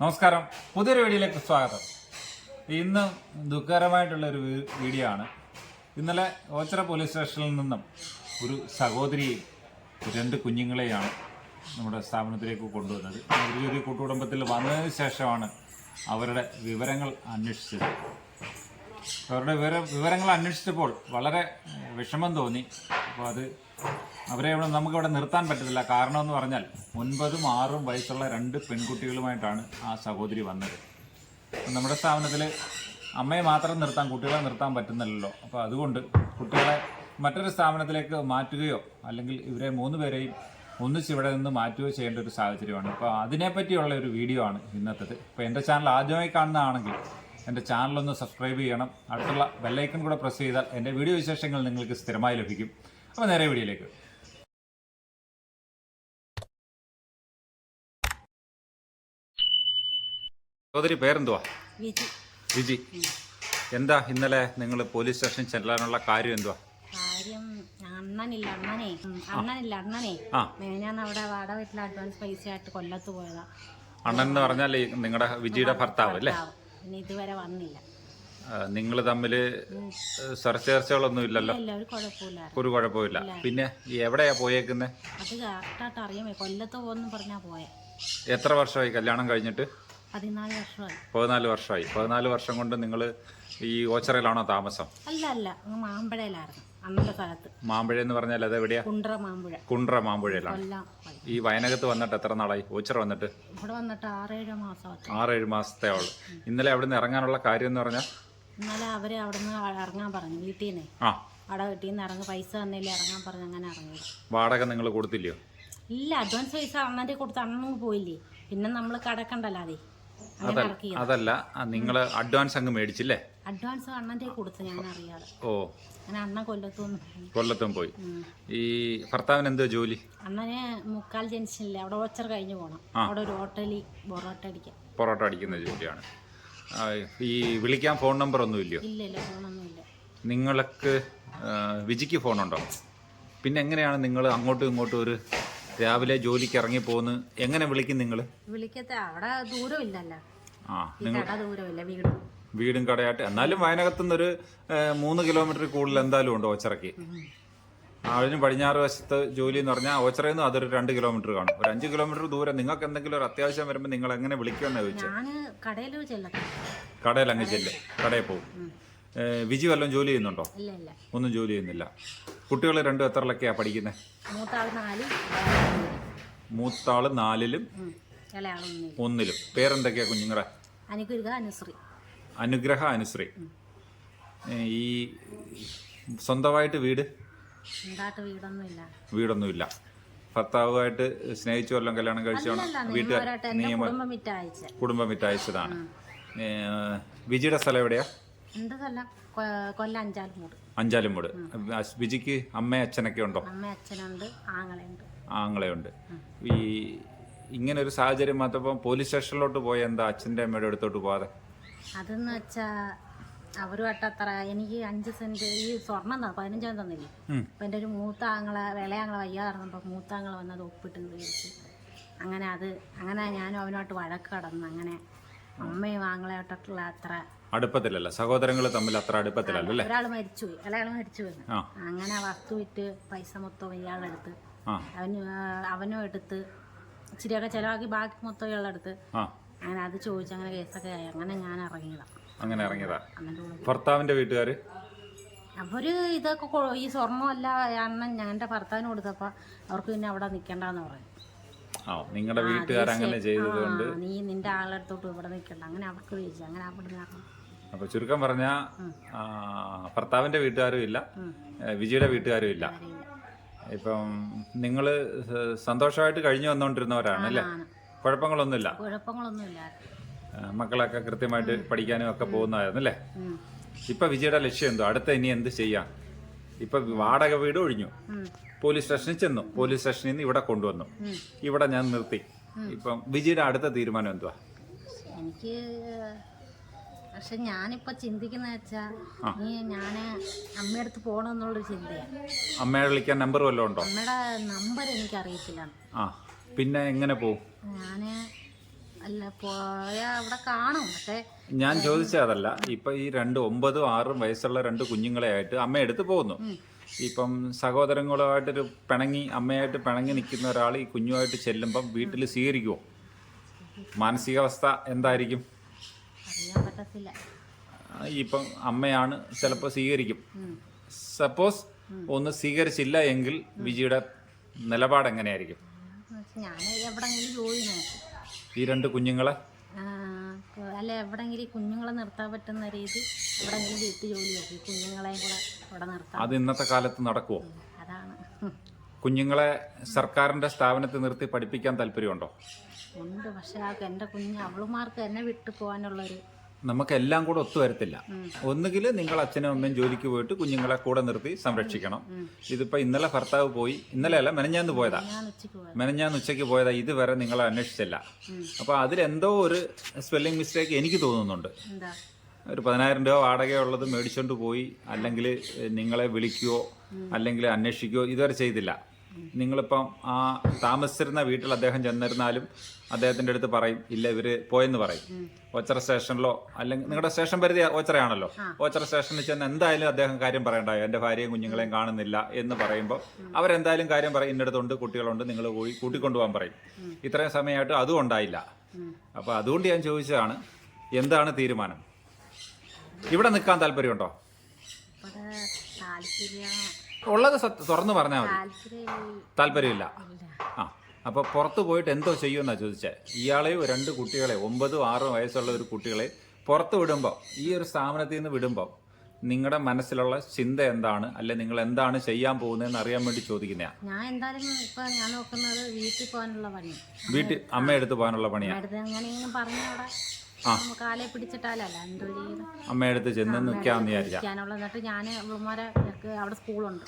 നമസ്കാരം. പുതിയൊരു വീഡിയോയിലേക്ക് സ്വാഗതം. ഇന്ന് ദുഃഖകരമായിട്ടുള്ള ഒരു വീഡിയോ ആണ്. ഇന്നലെ ഓച്ചിറ പോലീസ് സ്റ്റേഷനിൽ നിന്നും ഒരു സഹോദരിയെയും രണ്ട് കുഞ്ഞുങ്ങളെയാണ് നമ്മുടെ സ്ഥാപനത്തിലേക്ക് കൊണ്ടുവന്നത്. ഒരു ചെറിയ കൂട്ടുകുടുംബത്തിൽ വന്നതിന് ശേഷമാണ് അവരുടെ വിവരങ്ങൾ അന്വേഷിച്ചത്. അവരുടെ വിവര വിവരങ്ങൾ അന്വേഷിച്ചപ്പോൾ വളരെ വിഷമം തോന്നി. അപ്പോൾ അത് അവരെ ഇവിടെ നമുക്കിവിടെ നിർത്താൻ പറ്റത്തില്ല. കാരണം എന്ന് പറഞ്ഞാൽ ഒൻപതും ആറും വയസ്സുള്ള രണ്ട് പെൺകുട്ടികളുമായിട്ടാണ് ആ സഹോദരി വന്നത്. നമ്മുടെ സ്ഥാപനത്തിൽ അമ്മയെ മാത്രം നിർത്താൻ കുട്ടികളെ നിർത്താൻ പറ്റുന്നില്ലല്ലോ. അപ്പോൾ അതുകൊണ്ട് കുട്ടികളെ മറ്റൊരു സ്ഥാപനത്തിലേക്ക് മാറ്റുകയോ അല്ലെങ്കിൽ ഇവരെ മൂന്ന് പേരെയും ഒന്നിച്ച് ഇവിടെ നിന്ന് മാറ്റുകയോ ചെയ്യേണ്ട ഒരു സാഹചര്യമാണ്. അപ്പോൾ അതിനെപ്പറ്റിയുള്ള ഒരു വീഡിയോ ആണ് ഇന്നത്തേത്. ഇപ്പോൾ എന്റെ ചാനൽ ആദ്യമായി കാണുന്നതാണെങ്കിൽ എന്റെ ചാനലൊന്ന് സബ്സ്ക്രൈബ് ചെയ്യണം. അടുത്തുള്ള ബെല്ലൈക്കൺ കൂടെ പ്രസ് ചെയ്താൽ എന്റെ വീഡിയോ വിശേഷങ്ങൾ നിങ്ങൾക്ക് സ്ഥിരമായി ലഭിക്കും. അപ്പോൾ നേരെ വീഡിയോയിലേക്ക്. സഹോദരി പേരെന്തുവാ? വിജി. എന്താ ഇന്നലെ നിങ്ങൾ പോലീസ് സ്റ്റേഷൻ ചെല്ലാനുള്ള കാര്യം എന്തുവാ? കാര്യം അണ്ണനില്ല അണ്ണനെ. ഉം, അണ്ണനില്ല അണ്ണനെ. ആ. ഞാൻ അവിടെ വാടക വീട്ടിൽ അഡ്വാൻസ് പൈസ ആയിട്ട് കൊല്ലത്ത് പോയതാ. അണ്ണൻ എന്ന് പറഞ്ഞാൽ നിങ്ങളുടെ വിജിയുടെ ഭർത്താവ് അല്ലേ? ഇതുവരെ വന്നില്ല. നിങ്ങൾ തമ്മിൽ ചർച്ചകളൊന്നും ഇല്ലല്ലോ. ഒരു കുഴപ്പമില്ല പിന്നെ എവിടെയാ പോയേക്കുന്നെ? അത് കറക്റ്റായിട്ട് അറിയാമേ കൊല്ലത്ത് പോകുന്നു പറഞ്ഞാ പോയെ. എത്ര വർഷമായി കല്യാണം കഴിഞ്ഞിട്ട്? പതിനാല് വർഷമായി. പതിനാല് വർഷമായി. പതിനാല് വർഷം കൊണ്ട് നിങ്ങൾ ഈ ഓച്ചറയിലാണോ താമസം? അല്ല അല്ല. മാമ്പഴയിലായിരുന്നു. അന്നത്തെ കാലത്ത് മാമ്പഴ എന്ന് പറഞ്ഞാൽ അത് എവിടെയാ? കുണ്ട്ര മാമ്പുഴ. കുണ്ട്ര മാമ്പഴയിലാണ്. ഈ വയനകത്ത് വന്നിട്ട് എത്ര നാളായി? ഓച്ചറ വന്നിട്ട്? ഇവിടെ വന്നിട്ട് ആറേഴ് മാസം ആറേഴ് മാസത്തെ ആൾ ഇന്നലെ അവിടെ നിന്ന് ഇറങ്ങാനുള്ള കാര്യം എന്ന് പറഞ്ഞാൽ ഇന്നലെ അവരെ അവിടെ നിന്ന് ഇറങ്ങാൻ പറഞ്ഞു വീട്ടിൽ നിന്ന് ആ. അവിടെ വീട്ടിൽ നിന്ന് ഇറങ്ങി പൈസ തന്നില്ല ഇറങ്ങാൻ പറഞ്ഞു അങ്ങനെ ഇറങ്ങി വാടക നിങ്ങൾ കൊടുത്തില്ലയോ? ഇല്ല അഡ്വാൻസ് പൈസ അണ്ണന്റെ കൊടുത്ത് അണ്ണൻ പോയില്ലേ. പിന്നെ നമ്മൾ കടക്കണ്ടല്ലോ അതെ. അങ്ങനെ ഇറക്കി അതല്ല നിങ്ങൾ അഡ്വാൻസ് അങ്ങ് മേടിച്ചില്ലേ? അഡ്വാൻസ് അണ്ണന്റെ കൊടുത്തു ഞാൻ അറിയാതെ. ഓ. അങ്ങനെ അണ്ണൻ കൊല്ലത്തും കൊല്ലത്തും പോയി. ഈ ഭർത്താവിന് എന്തോ ജോലി? അണ്ണന് മുക്കാൽ ജംഗ്ഷനില്ലേ അവിടെ ഓച്ചർ കഴിഞ്ഞ് പോകണം അവിടെ ഒരു ഹോട്ടലിൽ പൊറോട്ട അടിക്കാം പൊറോട്ട അടിക്കുന്ന ജോലിയാണ്. ഈ വിളിക്കാൻ ഫോൺ നമ്പർ ഒന്നും ഇല്ലയോ ഇല്ല ഇല്ല ഫോണൊന്നുമില്ല. നിങ്ങൾക്ക് വിജിക്ക് ഫോൺ ഉണ്ടോ പിന്നെ എങ്ങനെയാണ് നിങ്ങൾ അങ്ങോട്ടും ഇങ്ങോട്ടും ഒരു രാവിലെ ജോലിക്ക് ഇറങ്ങി പോകുന്നു? എങ്ങനെ വിളിക്കും നിങ്ങൾ വിളിക്കത്തെ അവിടെ ദൂരമില്ലല്ലോ. ആ ദൂരമില്ല വീട്. വീടും കടയായിട്ട്. എന്നാലും വയനകത്തുനിന്നൊരു ഒരു മൂന്ന് കിലോമീറ്റർ കൂടുതൽ എന്തായാലും ഉണ്ടോ ഓച്ചിറയ്ക്ക് അതിന് പടിഞ്ഞാറ് വശത്ത് ജോലി എന്ന് പറഞ്ഞാൽ ഓച്ചറയിൽ നിന്ന് അതൊരു രണ്ട് കിലോമീറ്റർ കാണും. ഒരു അഞ്ച് കിലോമീറ്റർ ദൂരം നിങ്ങൾക്ക് എന്തെങ്കിലും ഒരു അത്യാവശ്യം വരുമ്പോൾ നിങ്ങൾ എങ്ങനെ വിളിക്കുമെന്ന് ചോദിച്ചു? കടയിൽ അങ്ങ് ചെല്ലും. കടയിൽ പോകും. വിജി വല്ലതും ജോലി ചെയ്യുന്നുണ്ടോ? ഒന്നും ജോലി ചെയ്യുന്നില്ല. കുട്ടികൾ രണ്ടും എത്രയിലൊക്കെയാണ് പഠിക്കുന്നത് മൂത്താൾ നാലിലും ഒന്നിലും. പേരെന്തൊക്കെയാ കുഞ്ഞുങ്ങളെ? അനുഗ്രഹ അനുശ്രീ. ഈ സ്വന്തമായിട്ട് വീട്? വീടൊന്നുമില്ല. ഭർത്താവുമായിട്ട് സ്നേഹിച്ചു വല്ലതും കല്യാണം കഴിച്ചോ വീട്ടിൽ വീട്ടുകാർ എന്നെ കുടുംബം വിറ്റയച്ച. കുടുംബം വിറ്റയച്ചതാണ്. വിജിയുടെ സ്ഥലം എവിടെയാ? അഞ്ചാലുംമൂട്. വിജിക്ക് അമ്മ അച്ഛനൊക്കെ ഉണ്ടോ? ആങ്ങളെയുണ്ട്. ഈ ഇങ്ങനെ ഒരു സാഹചര്യം മാത്രം പോലീസ് സ്റ്റേഷനിലോട്ട് പോയ എന്താ അച്ഛന്റെ അമ്മയുടെ അടുത്തോട്ട് പോവാതെ? അതെന്ന് വെച്ചാ അവരുമായിട്ട് അത്ര എനിക്ക് അഞ്ച് സെന്റ് ഈ സ്വർണം തന്നു പതിനഞ്ചാം തന്നില്ലേ? അപ്പൊ എന്റെ ഒരു മൂത്താങ്ങളെ വിളയാങ്ങളെ വയ്യാറുന്നപ്പോ മൂത്താങ്ങളെ വന്നത് ഒപ്പിട്ട് വിചാരിച്ചു അങ്ങനെ അത് അങ്ങനെ ഞാനും അവനുമായിട്ട് വഴക്ക് കടന്നു അങ്ങനെ അമ്മയും ആങ്ങളെയായിട്ടുള്ള അത്ര അടുപ്പത്തിലല്ല. സഹോദരങ്ങൾ തമ്മിൽ അത്ര അടുപ്പത്തിലല്ല അല്ലേ? ഒരാൾ മരിച്ചു ഒരാൾ മരിച്ചു അങ്ങനെ വസ്തു വിറ്റ് പൈസ മൊത്തം ഇയാളെടുത്ത് അവന് അവനും എടുത്ത്. ഇച്ചിരിയൊക്കെ ചിലവാക്കി ബാക്കി മൊത്തം ഇയാളെടുത്ത് അങ്ങനെ അത് ചോദിച്ചു അങ്ങനെ കേസൊക്കെ ആയി. അങ്ങനെ ഞാൻ ഇറങ്ങിയതാണ് അങ്ങനെ ഇറങ്ങിയതാ. ഭർത്താവിന്റെ വീട്ടുകാർ അവർ ഇതൊക്കെ കൊ- ഈ സ്വർണമല്ല അണ്ണൻ ഞങ്ങളുടെ ഭർത്താവിന് കൊടുത്തപ്പോൾ അവർക്ക് പിന്നെ അവിടെ നിൽക്കണ്ടെന്ന് പറഞ്ഞു ആ നിങ്ങളുടെ വീട്ടുകാർ അങ്ങനെ ചെയ്തതുകൊണ്ട് ആ, നീ നിന്റെ ആളെടുത്തോട്ട് ഇവിടെ നിൽക്കണ്ട അങ്ങനെ അവർക്ക് ചോദിച്ചു അങ്ങനെ അവിടെ നിന്ന് അപ്പൊ ചുരുക്കം പറഞ്ഞ ഭർത്താവിന്റെ വീട്ടുകാരും ഇല്ല ഏ, വിജിയുടെ വീട്ടുകാരും ഇല്ല. ഇപ്പം നിങ്ങൾ സന്തോഷമായിട്ട് കഴിഞ്ഞു വന്നുകൊണ്ടിരുന്നവരാണ് അല്ലേ. കുഴപ്പങ്ങളൊന്നുമില്ല. കുഴപ്പങ്ങളൊന്നുമില്ല. മക്കളൊക്കെ കൃത്യമായിട്ട് പഠിക്കാനും ഒക്കെ പോകുന്നതായിരുന്നു അല്ലേ? ഇപ്പൊ വിജയുടെ ലക്ഷ്യം എന്തോ? അടുത്ത ഇനി എന്ത് ചെയ്യാം? ഇപ്പൊ വാടക വീട് ഒഴിഞ്ഞു. പോലീസ് സ്റ്റേഷനിൽ ചെന്നു. പോലീസ് സ്റ്റേഷനിൽ നിന്ന് ഇവിടെ കൊണ്ടുവന്നു. ഇവിടെ ഞാൻ നിർത്തി. ഇപ്പം വിജയുടെ അടുത്ത തീരുമാനം എന്തുവാ? എനിക്ക് പക്ഷെ ഞാനിപ്പോ ചിന്തിക്കുന്ന വെച്ചാ നീ ഞാൻ അമ്മയടുത്ത് പോണെന്നുള്ള ചിന്തയാണ് അമ്മയെ വിളിക്കാൻ നമ്പർ വല്ലതും ഉണ്ടോ? അമ്മയുടെ നമ്പർ എനിക്ക് അറിയത്തില്ല പിന്നെ എങ്ങനെ പോകും ഞാൻ അല്ല അവിടെ കാണും. പക്ഷേ ഞാൻ ചോദിച്ചതല്ല ഇപ്പൊ ഈ രണ്ട് ഒമ്പതും ആറും വയസ്സുള്ള രണ്ട് കുഞ്ഞുങ്ങളെ ആയിട്ട് അമ്മ എടുത്ത് പോകുന്നു. ഇപ്പം സഹോദരങ്ങളുമായിട്ടൊരു പിണങ്ങി അമ്മയായിട്ട് പിണങ്ങി നിൽക്കുന്ന ഒരാൾ ഈ കുഞ്ഞുമായിട്ട് ചെല്ലുമ്പം വീട്ടിൽ സ്വീകരിക്കുമോ മാനസികാവസ്ഥ എന്തായിരിക്കും? അറിയാൻ പറ്റത്തില്ല. ഇപ്പം അമ്മയാണ് ചിലപ്പോൾ സ്വീകരിക്കും. സപ്പോസ് ഒന്ന് സ്വീകരിച്ചില്ല എങ്കിൽ വിജിയുടെ നിലപാട് എങ്ങനെയായിരിക്കും? ഞാൻ എവിടെങ്കിലും ജോലി നോക്കും. ഈ രണ്ട് കുഞ്ഞുങ്ങളെ? അല്ല എവിടെങ്കിലും കുഞ്ഞുങ്ങളെ നിർത്താൻ പറ്റുന്ന രീതി എവിടെങ്കിലും വീട്ടു ജോലി നോക്കി കുഞ്ഞുങ്ങളെയും കൂടെ ഇവിടെ നിർത്താം അത് ഇന്നത്തെ കാലത്ത് നടക്കുമോ അതാണ്. കുഞ്ഞുങ്ങളെ സർക്കാരിന്റെ സ്ഥാപനത്തിൽ നിർത്തി പഠിപ്പിക്കാൻ താല്പര്യമുണ്ടോ? ഉണ്ട് പക്ഷെ എന്റെ എന്റെ കുഞ്ഞ് അവളുമാർക്ക് എന്നെ വിട്ടു പോകാനുള്ളൊരു നമുക്ക് എല്ലാം കൂടെ ഒത്തുവരത്തില്ല ഒന്നുകിൽ നിങ്ങൾ അച്ഛനും അമ്മയും ജോലിക്ക് പോയിട്ട് കുഞ്ഞുങ്ങളെ കൂടെ നിർത്തി സംരക്ഷിക്കണം. ഇതിപ്പോ ഇന്നലെ ഭർത്താവ് പോയി. ഇന്നലെ അല്ല മെനഞ്ഞാന്ന് പോയതാ. മെനഞ്ഞാന്ന് ഉച്ചയ്ക്ക് പോയതാ. ഇതുവരെ നിങ്ങളെ അന്വേഷിച്ചില്ല. അപ്പൊ അതിലെന്തോ ഒരു സ്പെല്ലിംഗ് മിസ്റ്റേക്ക് എനിക്ക് തോന്നുന്നുണ്ട്. ഒരു പതിനായിരം രൂപ വാടകയുള്ളത് മേടിച്ചോണ്ട് പോയി. അല്ലെങ്കിൽ നിങ്ങളെ വിളിക്കുകയോ അല്ലെങ്കിൽ അന്വേഷിക്കുകയോ ഇതുവരെ ചെയ്തില്ല. നിങ്ങളിപ്പം ആ താമസിച്ചിരുന്ന വീട്ടിൽ അദ്ദേഹം ചെന്നിരുന്നാലും അദ്ദേഹത്തിന്റെ അടുത്ത് പറയും ഇല്ല ഇവർ പോയെന്ന് പറയും. ഓച്ചറ സ്റ്റേഷനിലോ അല്ലെങ്കിൽ നിങ്ങളുടെ സ്റ്റേഷൻ പരിധി ഓച്ചറയാണല്ലോ. ഓച്ചറ സ്റ്റേഷനിൽ ചെന്ന് എന്തായാലും അദ്ദേഹം കാര്യം പറയണ്ടായോ? എന്റെ ഭാര്യയും കുഞ്ഞുങ്ങളെയും കാണുന്നില്ല എന്ന് പറയുമ്പോൾ അവരെന്തായാലും കാര്യം പറയും ഇന്ന അടുത്തുണ്ട് കുട്ടികളുണ്ട് നിങ്ങൾ പോയി കൂട്ടിക്കൊണ്ടുപോകാൻ പറയും. ഇത്രയും സമയമായിട്ട് അതും ഉണ്ടായില്ല. അപ്പോൾ അതുകൊണ്ട് ഞാൻ ചോദിച്ചതാണ് എന്താണ് തീരുമാനം? ഇവിടെ നിൽക്കാൻ താല്പര്യമുണ്ടോ? താല്പര്യം ഉള്ളത് തുറന്നു പറഞ്ഞാൽ മതി. താല്പര്യം താല്പര്യമില്ല. ആ അപ്പോൾ പുറത്ത് പോയിട്ട് എന്തോ ചെയ്യുമെന്നാ ചോദിച്ചേ. ഇയാളെയും രണ്ട് കുട്ടികളെ ഒമ്പതും ആറും വയസ്സുള്ള ഒരു കുട്ടികളെ പുറത്ത് വിടുമ്പോൾ ഈ ഒരു സ്ഥാപനത്തിൽ നിന്ന് വിടുമ്പോൾ നിങ്ങളുടെ മനസ്സിലുള്ള ചിന്ത എന്താണ്? അല്ലെ നിങ്ങൾ എന്താണ് ചെയ്യാൻ പോകുന്നതെന്ന് അറിയാൻ വേണ്ടി ചോദിക്കുന്ന ഞാൻ എന്തായാലും ഇപ്പൊ ഞാൻ നോക്കുന്നത് വീട്ടിൽ പോകാനുള്ള പണി. വീട്ടിൽ അമ്മയെടുത്ത് പോകാനുള്ള പണിയാ. കാലെ പിടിച്ചിട്ടാലല്ല എന്തോ അമ്മയെടുത്ത് ചെന്ന് നിൽക്കാന്ന് വിചാരിച്ചു. ഞാൻ അവളുമാരെ എനിക്ക് അവിടെ സ്കൂളുണ്ട്.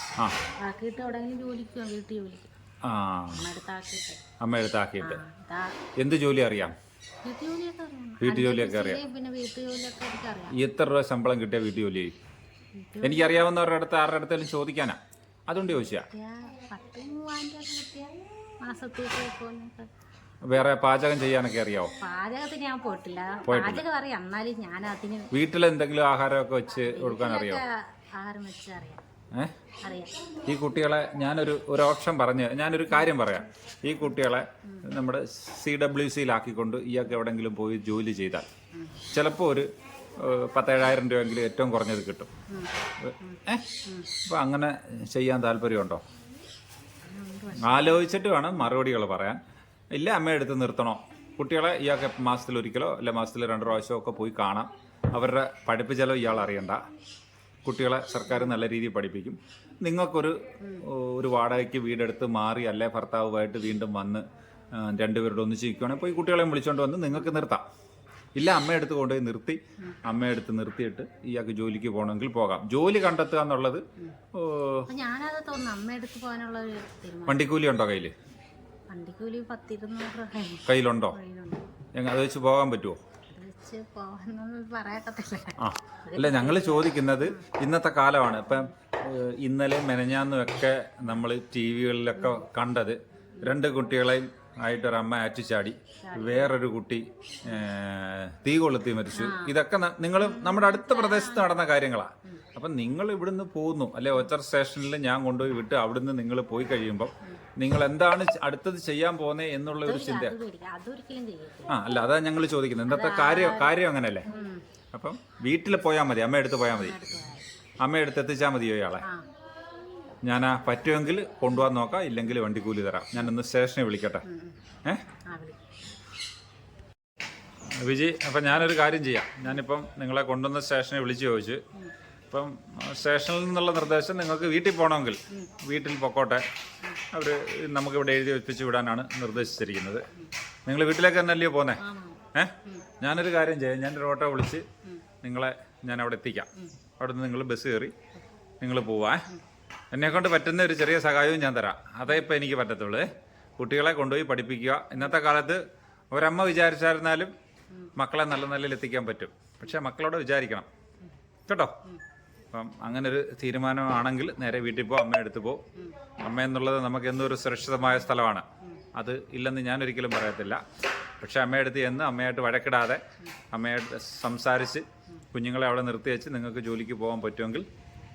ആക്കിയിട്ട് എവിടെയെങ്കിലും ജോലിക്ക് വീട്ടിൽ ജോലിക്ക്. ആ. അമ്മ അടുത്താക്കിയിട്ട് അമ്മയെടുത്താക്കിയിട്ട് ഇതാ എന്ത് ജോലി അറിയാം? വീട്ടു ജോലിയൊക്കെ അറിയാം. എത്ര രൂപ ശമ്പളം കിട്ടിയ വീട്ടു ജോലി എനിക്കറിയാവുന്നവരുടെ അടുത്ത് ആരുടെ അടുത്തേലും ചോദിക്കാനാ. അതുകൊണ്ട് ചോദിച്ചാ. വേറെ പാചകം ചെയ്യാനൊക്കെ അറിയാവോ പാചകത്തിന് ഞാൻ പോയിട്ടില്ല. പാചകം അറിയാം. എന്നാലും ഞാൻ അതിന് വീട്ടിൽ എന്തെങ്കിലും ആഹാരമൊക്കെ വെച്ച് കൊടുക്കാൻ അറിയാം? ആഹാരം വെച്ച് അറിയാം. ഈ കുട്ടികളെ ഞാനൊരു ഒരു ഓപ്ഷൻ പറഞ്ഞ് ഞാനൊരു കാര്യം പറയാം. ഈ കുട്ടികളെ നമ്മുടെ സി ഡബ്ല്യു സിയിലാക്കിക്കൊണ്ട് ഇയാൾക്ക് എവിടെയെങ്കിലും പോയി ജോലി ചെയ്താൽ ചിലപ്പോൾ ഒരു പത്തേഴായിരം രൂപയെങ്കിലും ഏറ്റവും കുറഞ്ഞത് കിട്ടും. ഏഹ് അപ്പം അങ്ങനെ ചെയ്യാൻ താല്പര്യമുണ്ടോ? ആലോചിച്ചിട്ട് വേണം മറുപടികൾ പറയാൻ. ഇല്ല അമ്മയെ അമ്മയെടുത്ത് നിർത്തണോ? കുട്ടികളെ ഇയാൾക്ക് മാസത്തിൽ ഒരിക്കലോ അല്ലെ മാസത്തിൽ രണ്ട് പ്രാവശ്യമോ ഒക്കെ പോയി കാണാം. അവരുടെ പഠിപ്പ് ചെലവ് ഇയാൾ അറിയണ്ട. കുട്ടികളെ സർക്കാർ നല്ല രീതിയിൽ പഠിപ്പിക്കും. നിങ്ങൾക്കൊരു ഒരു വാടകയ്ക്ക് വീടെടുത്ത് മാറി അല്ലെ ഭർത്താവുമായിട്ട് വീണ്ടും വന്ന് രണ്ടുപേരോട് ഒന്നിച്ച് നിൽക്കുകയാണെങ്കിൽ പോയി കുട്ടികളെയും വിളിച്ചുകൊണ്ട് വന്ന് നിങ്ങൾക്ക് നിർത്താം. ഇല്ല അമ്മയെടുത്ത് കൊണ്ടുപോയി നിർത്തി. അമ്മയെടുത്ത് നിർത്തിയിട്ട് ഇയാൾക്ക് ജോലിക്ക് പോകണമെങ്കിൽ പോകാം. ജോലി കണ്ടെത്തുക എന്നുള്ളത് വണ്ടിക്കൂലി ഉണ്ടോ കയ്യിൽ കയ്യിലുണ്ടോ? അത് വെച്ച് പോകാൻ പറ്റുമോ അല്ല ഞങ്ങൾ ചോദിക്കുന്നത് ഇന്നത്തെ കാലമാണ്. ഇപ്പം ഇന്നലെ മെനഞ്ഞാന്നും ഒക്കെ നമ്മൾ ടി വികളിലൊക്കെ കണ്ടത് രണ്ട് കുട്ടികളെയും ആയിട്ടൊരമ്മ ആറ്റിച്ചാടി വേറൊരു കുട്ടി തീ കൊളുത്തി മരിച്ചു. ഇതൊക്കെ നിങ്ങൾ നമ്മുടെ അടുത്ത പ്രദേശത്ത് നടന്ന കാര്യങ്ങളാണ് അപ്പം നിങ്ങൾ ഇവിടുന്ന് പോകുന്നു. അല്ലെ ഒച്ചർ സ്റ്റേഷനിൽ ഞാൻ കൊണ്ടുപോയി വിട്ട് അവിടുന്ന് നിങ്ങൾ പോയി കഴിയുമ്പോൾ നിങ്ങൾ എന്താണ് അടുത്തത് ചെയ്യാൻ പോകുന്നത് എന്നുള്ള ഒരു ചിന്ത ആ അല്ല അതാ ഞങ്ങൾ ചോദിക്കുന്നത്. ഇന്നത്തെ കാര്യം കാര്യം അങ്ങനെയല്ലേ? അപ്പം വീട്ടിൽ പോയാൽ മതി. അമ്മ എടുത്ത് പോയാൽ മതി. അമ്മ എടുത്ത് എത്തിച്ചാൽ മതിയോ ഇയാളെ? ഞാൻ ആ പറ്റുമെങ്കിൽ കൊണ്ടുപോകാൻ നോക്കാം ഇല്ലെങ്കിൽ വണ്ടി കൂലി തരാം. ഞാൻ ഒന്ന് സ്റ്റേഷനിൽ വിളിക്കട്ടെ. ഏ? വിജി അപ്പം ഞാനൊരു കാര്യം ചെയ്യാം. ഞാനിപ്പം നിങ്ങളെ കൊണ്ടുവന്ന സ്റ്റേഷനെ വിളിച്ചു ചോദിച്ചു ഇപ്പം സ്റ്റേഷനിൽ നിന്നുള്ള നിർദ്ദേശം നിങ്ങൾക്ക് വീട്ടിൽ പോകണമെങ്കിൽ വീട്ടിൽ പൊക്കോട്ടെ. അവർ നമുക്കിവിടെ എഴുതി വെപ്പിച്ച് വിടാനാണ് നിർദ്ദേശിച്ചിരിക്കുന്നത്. നിങ്ങൾ വീട്ടിലേക്ക് തന്നെ അല്ലയോ പോന്നേ ഏ? ഞാനൊരു കാര്യം ചെയ്യാം. ഞാനൊരു ഓട്ടോ വിളിച്ച് നിങ്ങളെ ഞാൻ അവിടെ എത്തിക്കാം. അവിടെ നിന്ന് നിങ്ങൾ ബസ് കയറി നിങ്ങൾ പോവാ. എന്നെ കൊണ്ട് പറ്റുന്ന ഒരു ചെറിയ സഹായവും ഞാൻ തരാം. അതേ ഇപ്പം എനിക്ക് പറ്റത്തുള്ളൂ. കുട്ടികളെ കൊണ്ടുപോയി പഠിപ്പിക്കുക. ഇന്നത്തെ കാലത്ത് ഒരമ്മ വിചാരിച്ചായിരുന്നാലും മക്കളെ നല്ല നിലയിൽ എത്തിക്കാൻ പറ്റും. പക്ഷേ മക്കളോട് വിചാരിക്കണം. കേട്ടോ? അപ്പം അങ്ങനൊരു തീരുമാനമാണെങ്കിൽ നേരെ വീട്ടിൽ പോകും അമ്മ എടുത്തു പോകും അമ്മ എന്നുള്ളത് നമുക്ക് എന്നും ഒരു സുരക്ഷിതമായ സ്ഥലമാണ്. അത് ഇല്ലെന്ന് ഞാൻ ഒരിക്കലും പറയത്തില്ല. പക്ഷെ അമ്മയെടുത്ത് എന്ന് അമ്മയായിട്ട് വഴക്കിടാതെ അമ്മയായിട്ട് സംസാരിച്ച് കുഞ്ഞുങ്ങളെ അവിടെ നിർത്തി വെച്ച് നിങ്ങൾക്ക് ജോലിക്ക് പോകാൻ പറ്റുമെങ്കിൽ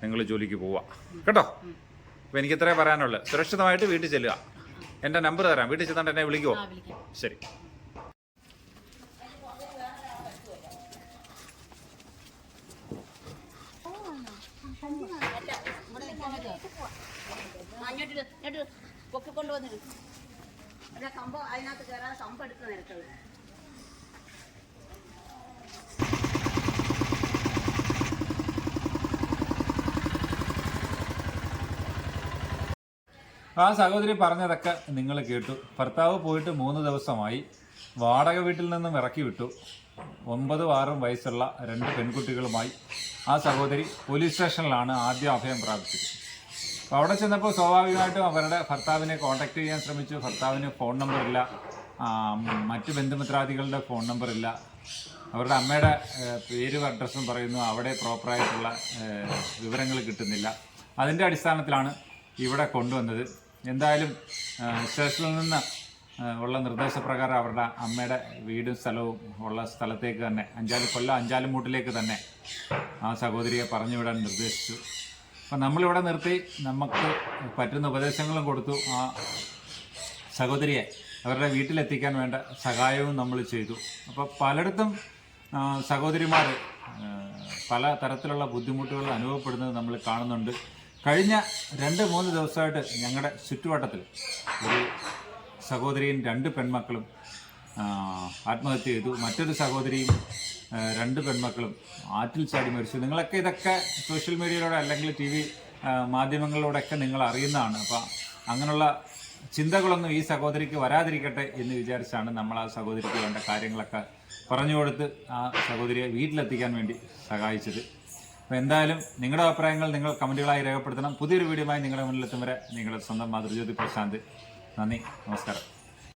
നിങ്ങൾ ജോലിക്ക് പോവുക കേട്ടോ? അപ്പോൾ എനിക്ക് ഇത്രേ പറയാനുള്ളൂ. സുരക്ഷിതമായിട്ട് വീട്ടിൽ ചെല്ലുക. എന്റെ നമ്പർ തരാം. വീട്ടിൽ ചെന്നിട്ട് എന്നെ വിളിക്കുമോ ആ ശരി. അല്ല കമ്പ് അതിനകത്ത് കയറാതെ കമ്പ് എടുത്ത് നിരത്തത് ആ സഹോദരി പറഞ്ഞതൊക്കെ നിങ്ങൾ കേട്ടു. ഭർത്താവ് പോയിട്ട് മൂന്ന് ദിവസമായി വാടക വീട്ടിൽ നിന്നും ഇറക്കി വിട്ടു. ഒമ്പതും ആറും വയസ്സുള്ള രണ്ട് പെൺകുട്ടികളുമായി ആ സഹോദരി പോലീസ് സ്റ്റേഷനിലാണ് ആദ്യം അഭയം പ്രാപിച്ചത്. അപ്പോൾ അവിടെ ചെന്നപ്പോൾ സ്വാഭാവികമായിട്ടും അവരുടെ ഭർത്താവിനെ കോൺടാക്ട് ചെയ്യാൻ ശ്രമിച്ചു. ഭർത്താവിന് ഫോൺ നമ്പറില്ല മറ്റ് ബന്ധുമിത്രാദികളുടെ ഫോൺ നമ്പറില്ല അവരുടെ അമ്മയുടെ പേരും അഡ്രസ്സും പറയുന്നു. അവിടെ പ്രോപ്പറായിട്ടുള്ള വിവരങ്ങൾ കിട്ടുന്നില്ല. അതിന്റെ അടിസ്ഥാനത്തിലാണ് ഇവിടെ കൊണ്ടുവന്നത്. എന്തായാലും സ്റ്റേഷനിൽ നിന്ന് ഉള്ള നിർദ്ദേശപ്രകാരം അവരുടെ അമ്മയുടെ വീടും സ്ഥലവും ഉള്ള സ്ഥലത്തേക്ക് തന്നെ അഞ്ചാൽ കൊല്ലം അഞ്ചാലുമൂട്ടിലേക്ക് തന്നെ ആ സഹോദരിയെ പറഞ്ഞു വിടാൻ നിർദ്ദേശിച്ചു. അപ്പം നമ്മളിവിടെ നിർത്തി നമുക്ക് പറ്റുന്ന ഉപദേശങ്ങളും കൊടുത്തു. ആ സഹോദരിയെ അവരുടെ വീട്ടിലെത്തിക്കാൻ വേണ്ട സഹായവും നമ്മൾ ചെയ്തു. അപ്പോൾ പലയിടത്തും സഹോദരിമാർ പല തരത്തിലുള്ള ബുദ്ധിമുട്ടുകൾ അനുഭവപ്പെടുന്നത് നമ്മൾ കാണുന്നുണ്ട്. കഴിഞ്ഞ രണ്ട് മൂന്ന് ദിവസമായിട്ട് ഞങ്ങളുടെ ചുറ്റുവട്ടത്തിൽ ഒരു സഹോദരിയും രണ്ട് പെൺമക്കളും ആത്മഹത്യ ചെയ്തു. മറ്റൊരു സഹോദരിയും രണ്ട് പെൺമക്കളും ആറ്റിൽ ചാടി മരിച്ചു. നിങ്ങളൊക്കെ ഇതൊക്കെ സോഷ്യൽ മീഡിയയിലൂടെ അല്ലെങ്കിൽ ടി വി മാധ്യമങ്ങളിലൂടെയൊക്കെ നിങ്ങൾ അറിയുന്നതാണ്. അപ്പോൾ അങ്ങനെയുള്ള ചിന്തകളൊന്നും ഈ സഹോദരിക്ക് വരാതിരിക്കട്ടെ എന്ന് വിചാരിച്ചാണ് നമ്മൾ ആ സഹോദരിക്ക് വേണ്ട കാര്യങ്ങളൊക്കെ പറഞ്ഞു കൊടുത്ത് ആ സഹോദരിയെ വീട്ടിലെത്തിക്കാൻ വേണ്ടി സഹായിച്ചത്. അപ്പോൾ എന്തായാലും നിങ്ങളുടെ അഭിപ്രായങ്ങൾ നിങ്ങൾ കമന്റുകളായി രേഖപ്പെടുത്തണം. പുതിയൊരു വീഡിയോയുമായി നിങ്ങളുടെ മുന്നിലെത്തും വരെ നിങ്ങളുടെ സ്വന്തം മാതൃജ്യോതി പ്രശാന്ത്. നന്ദി. നമസ്കാരം.